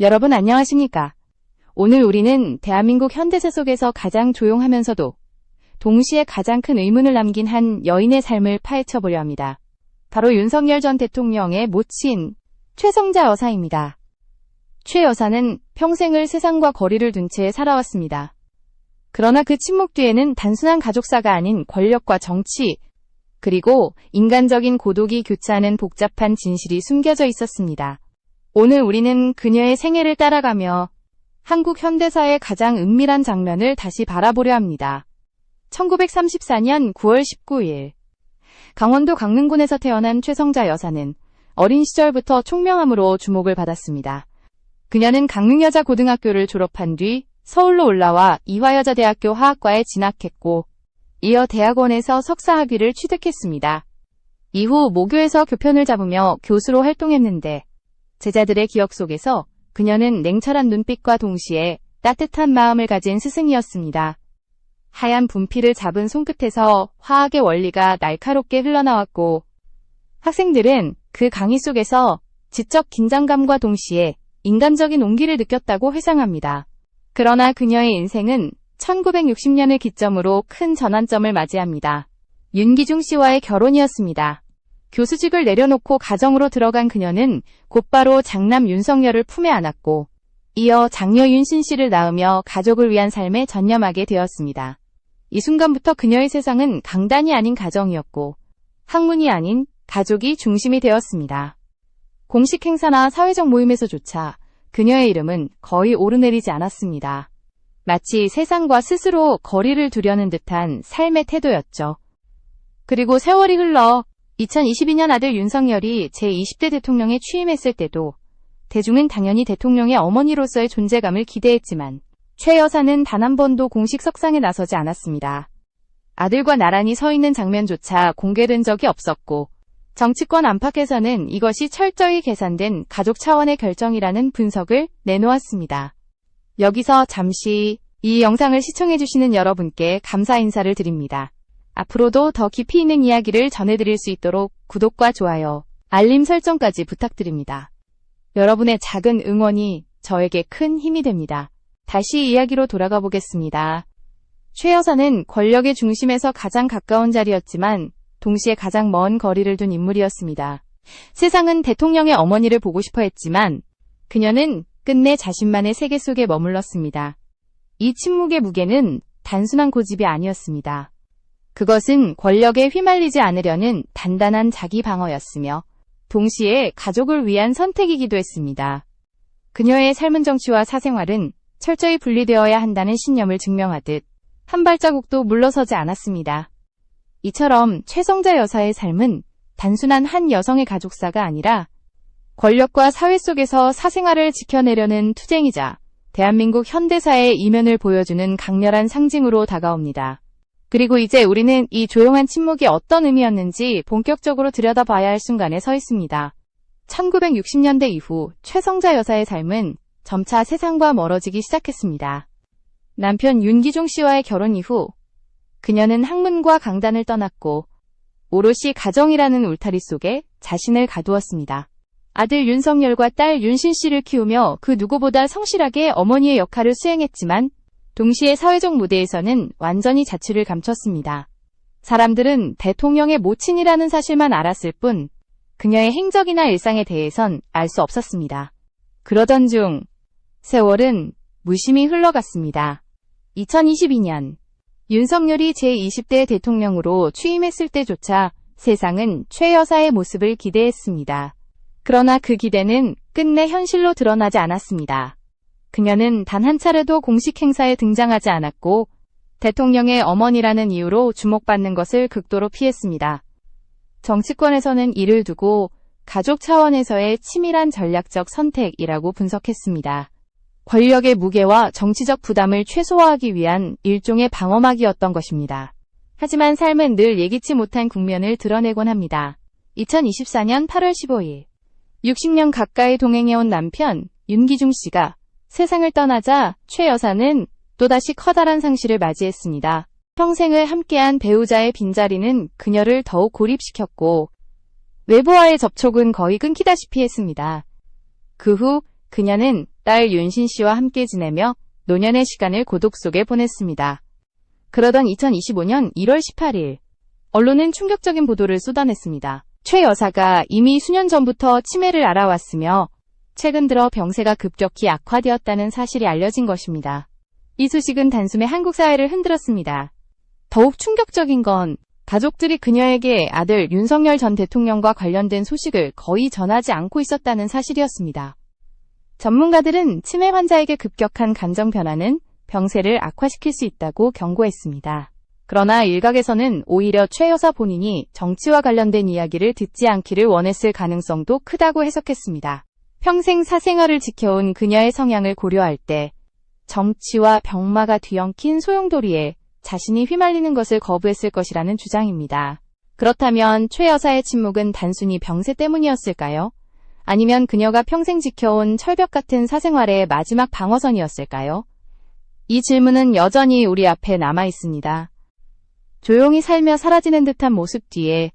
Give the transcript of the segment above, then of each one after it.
여러분 안녕하십니까? 오늘 우리는 대한민국 현대사 속에서 가장 조용하면서도 동시에 가장 큰 의문을 남긴 한 여인의 삶을 파헤쳐 보려 합니다. 바로 윤석열 전 대통령의 모친 최성자 여사입니다. 최 여사는 평생을 세상과 거리를 둔 채 살아왔습니다. 그러나 그 침묵 뒤에는 단순한 가족사가 아닌 권력과 정치, 그리고 인간적인 고독이 교차하는 복잡한 진실이 숨겨져 있었습니다. 오늘 우리는 그녀의 생애를 따라가며 한국 현대사의 가장 은밀한 장면을 다시 바라보려 합니다. 1934년 9월 19일 강원도 강릉군에서 태어난 최성자 여사는 어린 시절부터 총명함으로 주목을 받았습니다. 그녀는 강릉여자 고등학교를 졸업한 뒤 서울로 올라와 이화여자대학교 화학과에 진학했고 이어 대학원에서 석사학위를 취득했습니다. 이후 모교에서 교편을 잡으며 교수로 활동했는데 제자들의 기억 속에서 그녀는 냉철한 눈빛과 동시에 따뜻한 마음을 가진 스승이었습니다. 하얀 분필을 잡은 손끝에서 화학의 원리가 날카롭게 흘러나왔고 학생들은 그 강의 속에서 지적 긴장감과 동시에 인간적인 온기를 느꼈다고 회상합니다. 그러나 그녀의 인생은 1960년을 기점으로 큰 전환점을 맞이합니다. 윤기중 씨와의 결혼이었습니다. 교수직을 내려놓고 가정으로 들어간 그녀는 곧바로 장남 윤석열을 품에 안았고 이어 장녀 윤신 씨를 낳으며 가족을 위한 삶에 전념하게 되었습니다. 이 순간부터 그녀의 세상은 강단이 아닌 가정이었고 학문이 아닌 가족이 중심이 되었습니다. 공식 행사나 사회적 모임에서조차 그녀의 이름은 거의 오르내리지 않았습니다. 마치 세상과 스스로 거리를 두려는 듯한 삶의 태도였죠. 그리고 세월이 흘러 2022년 아들 윤석열이 제20대 대통령에 취임했을 때도 대중은 당연히 대통령의 어머니로서의 존재감을 기대했지만 최 여사는 단 한 번도 공식 석상에 나서지 않았습니다. 아들과 나란히 서 있는 장면조차 공개된 적이 없었고 정치권 안팎에서는 이것이 철저히 계산된 가족 차원의 결정이라는 분석을 내놓았습니다. 여기서 잠시 이 영상을 시청해주시는 여러분께 감사 인사를 드립니다. 앞으로도 더 깊이 있는 이야기를 전해드릴 수 있도록 구독과 좋아요, 알림 설정까지 부탁드립니다. 여러분의 작은 응원이 저에게 큰 힘이 됩니다. 다시 이야기로 돌아가 보겠습니다. 최 여사는 권력의 중심에서 가장 가까운 자리였지만 동시에 가장 먼 거리를 둔 인물이었습니다. 세상은 대통령의 어머니를 보고 싶어 했지만 그녀는 끝내 자신만의 세계 속에 머물렀습니다. 이 침묵의 무게는 단순한 고집이 아니었습니다. 그것은 권력에 휘말리지 않으려는 단단한 자기 방어였으며 동시에 가족을 위한 선택이기도 했습니다. 그녀의 삶은 정치와 사생활은 철저히 분리되어야 한다는 신념을 증명하듯 한 발자국도 물러서지 않았습니다. 이처럼 최성자 여사의 삶은 단순한 한 여성의 가족사가 아니라 권력과 사회 속에서 사생활을 지켜내려는 투쟁이자 대한민국 현대사의 이면을 보여주는 강렬한 상징으로 다가옵니다. 그리고 이제 우리는 이 조용한 침묵이 어떤 의미였는지 본격적으로 들여다봐야 할 순간에 서 있습니다. 1960년대 이후 최성자 여사의 삶은 점차 세상과 멀어지기 시작했습니다. 남편 윤기중 씨와의 결혼 이후 그녀는 학문과 강단을 떠났고 오롯이 가정이라는 울타리 속에 자신을 가두었습니다. 아들 윤석열과 딸 윤신 씨를 키우며 그 누구보다 성실하게 어머니의 역할을 수행했지만 동시에 사회적 무대에서는 완전히 자취를 감췄습니다. 사람들은 대통령의 모친이라는 사실만 알았을 뿐 그녀의 행적이나 일상에 대해선 알 수 없었습니다. 그러던 중 세월은 무심히 흘러갔습니다. 2022년 윤석열이 제20대 대통령으로 취임했을 때조차 세상은 최 여사의 모습을 기대했습니다. 그러나 그 기대는 끝내 현실로 드러나지 않았습니다. 그녀는 단 한 차례도 공식 행사에 등장하지 않았고 대통령의 어머니라는 이유로 주목받는 것을 극도로 피했습니다. 정치권에서는 이를 두고 가족 차원에서의 치밀한 전략적 선택이라고 분석했습니다. 권력의 무게와 정치적 부담을 최소화하기 위한 일종의 방어막이었던 것입니다. 하지만 삶은 늘 예기치 못한 국면을 드러내곤 합니다. 2024년 8월 15일 60년 가까이 동행해온 남편 윤기중 씨가 세상을 떠나자 최 여사는 또다시 커다란 상실을 맞이했습니다. 평생을 함께한 배우자의 빈자리는 그녀를 더욱 고립시켰고 외부와의 접촉은 거의 끊기다시피 했습니다. 그 후 그녀는 딸 윤신 씨와 함께 지내며 노년의 시간을 고독 속에 보냈습니다. 그러던 2025년 1월 18일, 언론은 충격적인 보도를 쏟아냈습니다. 최 여사가 이미 수년 전부터 치매를 알아왔으며 최근 들어 병세가 급격히 악화되었다는 사실이 알려진 것입니다. 이 소식은 단숨에 한국 사회를 흔들었습니다. 더욱 충격적인 건 가족들이 그녀에게 아들 윤석열 전 대통령과 관련된 소식을 거의 전하지 않고 있었다는 사실이었습니다. 전문가들은 치매 환자에게 급격한 감정 변화는 병세를 악화시킬 수 있다고 경고했습니다. 그러나 일각에서는 오히려 최 여사 본인이 정치와 관련된 이야기를 듣지 않기를 원했을 가능성도 크다고 해석했습니다. 평생 사생활을 지켜온 그녀의 성향을 고려할 때 정치와 병마가 뒤엉킨 소용돌이에 자신이 휘말리는 것을 거부했을 것이라는 주장입니다. 그렇다면 최 여사의 침묵은 단순히 병세 때문이었을까요? 아니면 그녀가 평생 지켜온 철벽 같은 사생활의 마지막 방어선이었을까요? 이 질문은 여전히 우리 앞에 남아 있습니다. 조용히 살며 사라지는 듯한 모습 뒤에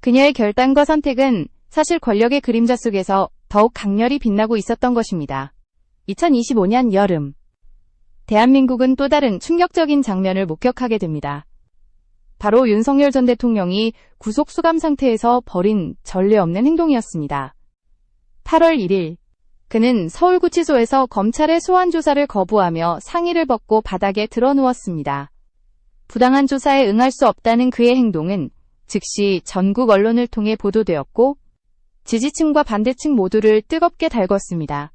그녀의 결단과 선택은 사실 권력의 그림자 속에서 더욱 강렬히 빛나고 있었던 것입니다. 2025년 여름. 대한민국은 또 다른 충격적인 장면을 목격하게 됩니다. 바로 윤석열 전 대통령이 구속 수감 상태에서 벌인 전례 없는 행동이었습니다. 8월 1일, 그는 서울구치소에서 검찰의 소환 조사를 거부하며 상의를 벗고 바닥에 드러 누웠습니다. 부당한 조사에 응할 수 없다는 그의 행동은 즉시 전국 언론을 통해 보도되었고 지지층과 반대층 모두를 뜨겁게 달궜습니다.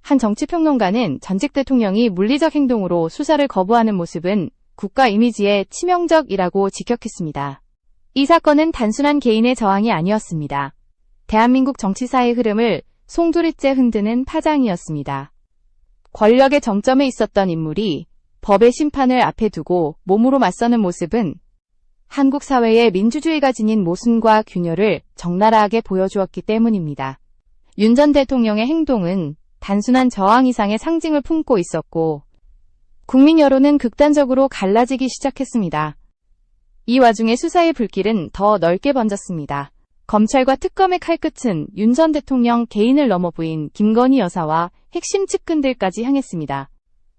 한 정치평론가는 전직 대통령이 물리적 행동으로 수사를 거부하는 모습은 국가 이미지에 치명적이라고 직격했습니다. 이 사건은 단순한 개인의 저항이 아니었습니다. 대한민국 정치사의 흐름을 송두리째 흔드는 파장이었습니다. 권력의 정점에 있었던 인물이 법의 심판을 앞에 두고 몸으로 맞서는 모습은 한국 사회의 민주주의가 지닌 모순과 균열을 적나라하게 보여주었기 때문입니다. 윤 전 대통령의 행동은 단순한 저항 이상의 상징을 품고 있었고 국민 여론은 극단적으로 갈라지기 시작했습니다. 이 와중에 수사의 불길은 더 넓게 번졌습니다. 검찰과 특검의 칼끝은 윤 전 대통령 개인을 넘어 부인 김건희 여사와 핵심 측근들까지 향했습니다.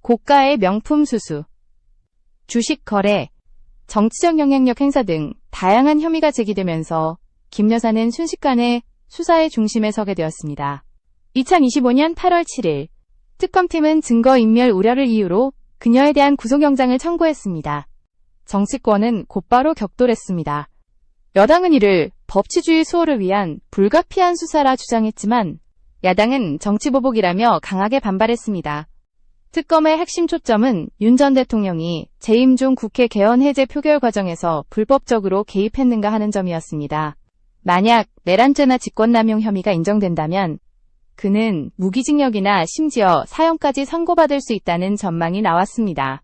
고가의 명품 수수, 주식 거래, 정치적 영향력 행사 등 다양한 혐의가 제기되면서 김 여사는 순식간에 수사의 중심에 서게 되었습니다. 2025년 8월 7일 특검팀은 증거인멸 우려를 이유로 그녀에 대한 구속영장을 청구했습니다. 정치권은 곧바로 격돌했습니다. 여당은 이를 법치주의 수호를 위한 불가피한 수사라 주장했지만 야당은 정치보복이라며 강하게 반발했습니다. 특검의 핵심 초점은 윤 전 대통령이 재임 중 국회 개헌 해제 표결 과정에서 불법적으로 개입했는가 하는 점이었습니다. 만약 내란죄나 직권남용 혐의가 인정된다면 그는 무기징역이나 심지어 사형까지 선고받을 수 있다는 전망이 나왔습니다.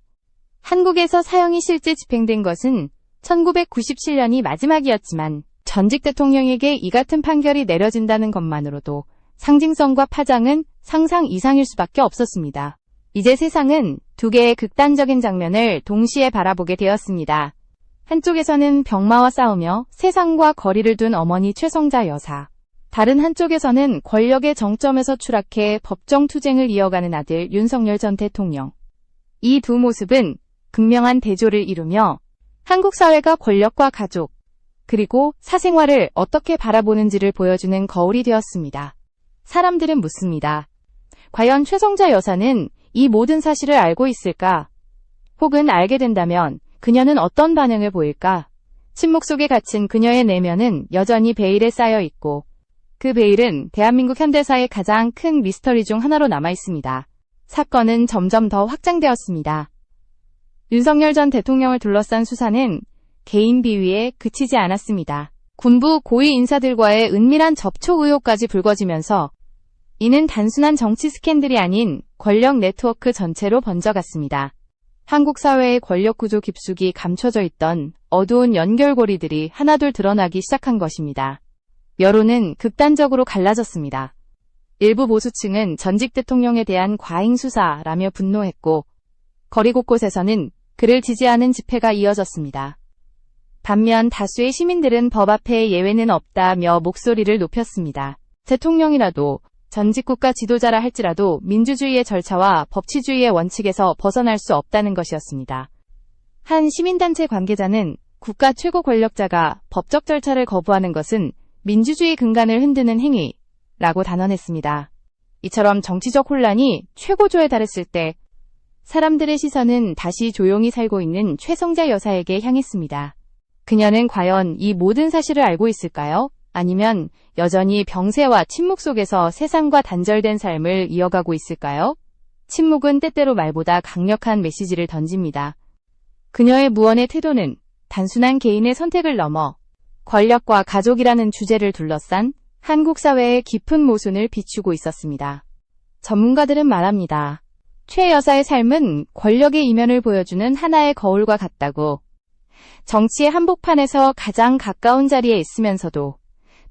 한국에서 사형이 실제 집행된 것은 1997년이 마지막이었지만 전직 대통령에게 이 같은 판결이 내려진다는 것만으로도 상징성과 파장은 상상 이상일 수밖에 없었습니다. 이제 세상은 두 개의 극단적인 장면을 동시에 바라보게 되었습니다. 한쪽에서는 병마와 싸우며 세상과 거리를 둔 어머니 최성자 여사. 다른 한쪽에서는 권력의 정점에서 추락해 법정 투쟁을 이어가는 아들 윤석열 전 대통령. 이 두 모습은 극명한 대조를 이루며 한국 사회가 권력과 가족, 그리고 사생활을 어떻게 바라보는지를 보여주는 거울이 되었습니다. 사람들은 묻습니다. 과연 최성자 여사는 이 모든 사실을 알고 있을까? 혹은 알게 된다면 그녀는 어떤 반응을 보일까? 침묵 속에 갇힌 그녀의 내면은 여전히 베일에 쌓여 있고 그 베일은 대한민국 현대사의 가장 큰 미스터리 중 하나로 남아 있습니다. 사건은 점점 더 확장되었습니다. 윤석열 전 대통령을 둘러싼 수사는 개인 비위에 그치지 않았습니다. 군부 고위 인사들과의 은밀한 접촉 의혹까지 불거지면서 이는 단순한 정치 스캔들이 아닌 권력 네트워크 전체로 번져갔습니다. 한국 사회의 권력 구조 깊숙이 감춰져 있던 어두운 연결고리들이 하나둘 드러나기 시작한 것입니다. 여론은 극단적으로 갈라졌습니다. 일부 보수층은 전직 대통령에 대한 과잉 수사라며 분노했고, 거리 곳곳에서는 그를 지지하는 집회가 이어졌습니다. 반면 다수의 시민들은 법 앞에 예외는 없다며 목소리를 높였습니다. 대통령이라도 전직 국가 지도자라 할지라도 민주주의의 절차와 법치주의의 원칙에서 벗어날 수 없다는 것이었습니다. 한 시민단체 관계자는 국가 최고 권력자가 법적 절차를 거부하는 것은 민주주의 근간을 흔드는 행위라고 단언했습니다. 이처럼 정치적 혼란이 최고조에 달했을 때 사람들의 시선은 다시 조용히 살고 있는 최성자 여사에게 향했습니다. 그녀는 과연 이 모든 사실을 알고 있을까요? 아니면 여전히 병세와 침묵 속에서 세상과 단절된 삶을 이어가고 있을까요? 침묵은 때때로 말보다 강력한 메시지를 던집니다. 그녀의 무언의 태도는 단순한 개인의 선택을 넘어 권력과 가족이라는 주제를 둘러싼 한국 사회의 깊은 모순을 비추고 있었습니다. 전문가들은 말합니다. 최 여사의 삶은 권력의 이면을 보여주는 하나의 거울과 같다고. 정치의 한복판에서 가장 가까운 자리에 있으면서도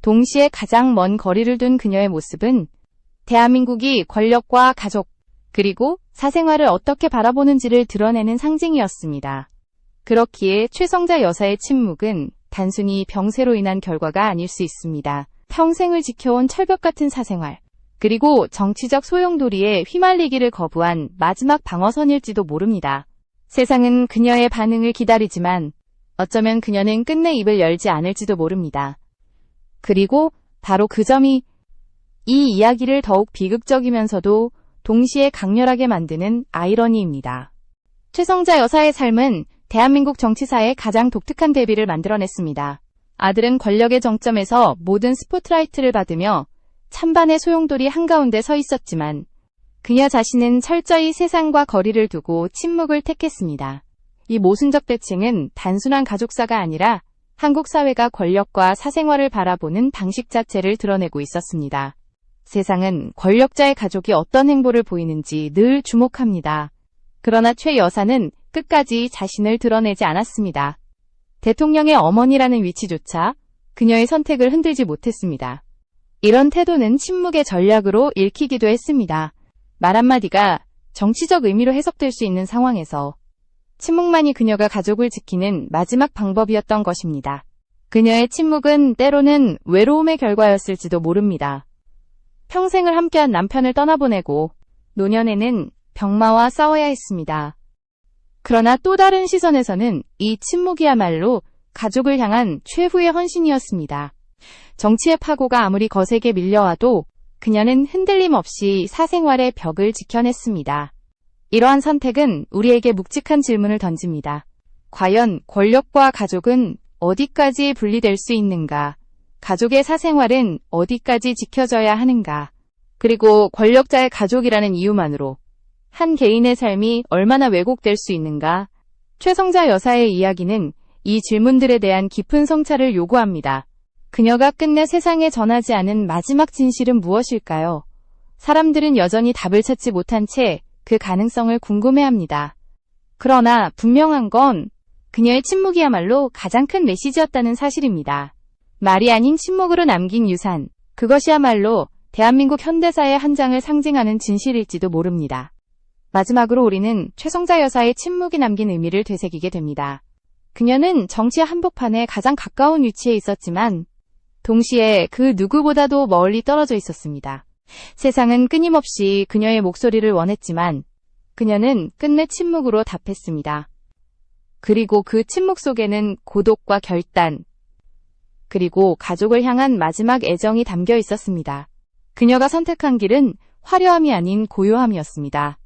동시에 가장 먼 거리를 둔 그녀의 모습은 대한민국이 권력과 가족, 그리고 사생활을 어떻게 바라보는지를 드러내는 상징이었습니다. 그렇기에 최성자 여사의 침묵은 단순히 병세로 인한 결과가 아닐 수 있습니다. 평생을 지켜온 철벽 같은 사생활, 그리고 정치적 소용돌이에 휘말리기를 거부한 마지막 방어선일지도 모릅니다. 세상은 그녀의 반응을 기다리지만 어쩌면 그녀는 끝내 입을 열지 않을지도 모릅니다. 그리고 바로 그 점이 이 이야기를 더욱 비극적이면서도 동시에 강렬하게 만드는 아이러니입니다. 최성자 여사의 삶은 대한민국 정치사의 가장 독특한 대비를 만들어냈습니다. 아들은 권력의 정점에서 모든 스포트라이트를 받으며 찬반의 소용돌이 한가운데 서 있었지만 그녀 자신은 철저히 세상과 거리를 두고 침묵을 택했습니다. 이 모순적 대칭은 단순한 가족사가 아니라 한국 사회가 권력과 사생활을 바라보는 방식 자체를 드러내고 있었습니다. 세상은 권력자의 가족이 어떤 행보를 보이는지 늘 주목합니다. 그러나 최 여사는 끝까지 자신을 드러내지 않았습니다. 대통령의 어머니라는 위치조차 그녀의 선택을 흔들지 못했습니다. 이런 태도는 침묵의 전략으로 읽히기도 했습니다. 말 한마디가 정치적 의미로 해석될 수 있는 상황에서 침묵만이 그녀가 가족을 지키는 마지막 방법이었던 것입니다. 그녀의 침묵은 때로는 외로움의 결과였을지도 모릅니다. 평생을 함께한 남편을 떠나보내고 노년에는 병마와 싸워야 했습니다. 그러나 또 다른 시선에서는 이 침묵이야말로 가족을 향한 최후의 헌신이었습니다. 정치의 파고가 아무리 거세게 밀려와도 그녀는 흔들림 없이 사생활의 벽을 지켜냈습니다. 이러한 선택은 우리에게 묵직한 질문을 던집니다. 과연 권력과 가족은 어디까지 분리될 수 있는가? 가족의 사생활은 어디까지 지켜져야 하는가? 그리고 권력자의 가족이라는 이유만으로 한 개인의 삶이 얼마나 왜곡될 수 있는가? 최성자 여사의 이야기는 이 질문들에 대한 깊은 성찰을 요구합니다. 그녀가 끝내 세상에 전하지 않은 마지막 진실은 무엇일까요? 사람들은 여전히 답을 찾지 못한 채 그 가능성을 궁금해합니다. 그러나 분명한 건 그녀의 침묵이야말로 가장 큰 메시지였다는 사실입니다. 말이 아닌 침묵으로 남긴 유산, 그것이야말로 대한민국 현대사의 한 장을 상징하는 진실일지도 모릅니다. 마지막으로 우리는 최성자 여사의 침묵이 남긴 의미를 되새기게 됩니다. 그녀는 정치 한복판에 가장 가까운 위치에 있었지만 동시에 그 누구보다도 멀리 떨어져 있었습니다. 세상은 끊임없이 그녀의 목소리를 원했지만 그녀는 끝내 침묵으로 답했습니다. 그리고 그 침묵 속에는 고독과 결단, 그리고 가족을 향한 마지막 애정이 담겨 있었습니다. 그녀가 선택한 길은 화려함이 아닌 고요함이었습니다.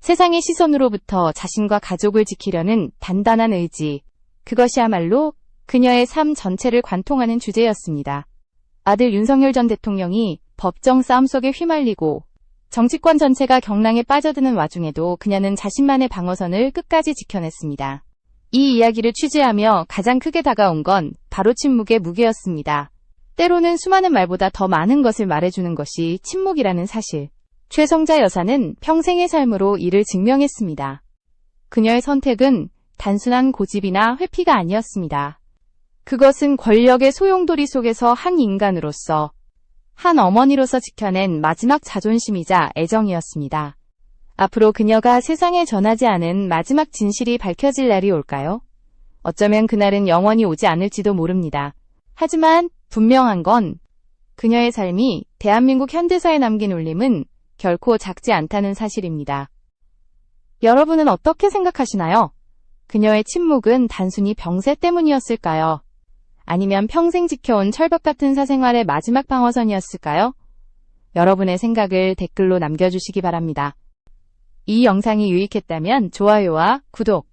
세상의 시선으로부터 자신과 가족을 지키려는 단단한 의지, 그것이야말로 그녀의 삶 전체를 관통하는 주제였습니다. 아들 윤석열 전 대통령이 법정 싸움 속에 휘말리고 정치권 전체가 경랑에 빠져드는 와중에도 그녀는 자신만의 방어선을 끝까지 지켜냈습니다. 이 이야기를 취재하며 가장 크게 다가온 건 바로 침묵의 무게였습니다. 때로는 수많은 말보다 더 많은 것을 말해주는 것이 침묵이라는 사실. 최성자 여사는 평생의 삶으로 이를 증명했습니다. 그녀의 선택은 단순한 고집이나 회피가 아니었습니다. 그것은 권력의 소용돌이 속에서 한 인간으로서, 한 어머니로서 지켜낸 마지막 자존심이자 애정이었습니다. 앞으로 그녀가 세상에 전하지 않은 마지막 진실이 밝혀질 날이 올까요? 어쩌면 그날은 영원히 오지 않을지도 모릅니다. 하지만 분명한 건 그녀의 삶이 대한민국 현대사에 남긴 울림은 결코 작지 않다는 사실입니다. 여러분은 어떻게 생각하시나요? 그녀의 침묵은 단순히 병세 때문이었을까요? 아니면 평생 지켜온 철벽 같은 사생활의 마지막 방어선이었을까요? 여러분의 생각을 댓글로 남겨주시기 바랍니다. 이 영상이 유익했다면 좋아요와 구독,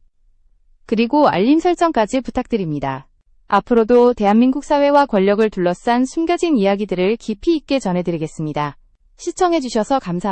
그리고 알림 설정까지 부탁드립니다. 앞으로도 대한민국 사회와 권력을 둘러싼 숨겨진 이야기들을 깊이 있게 전해드리겠습니다. 시청해주셔서 감사합니다.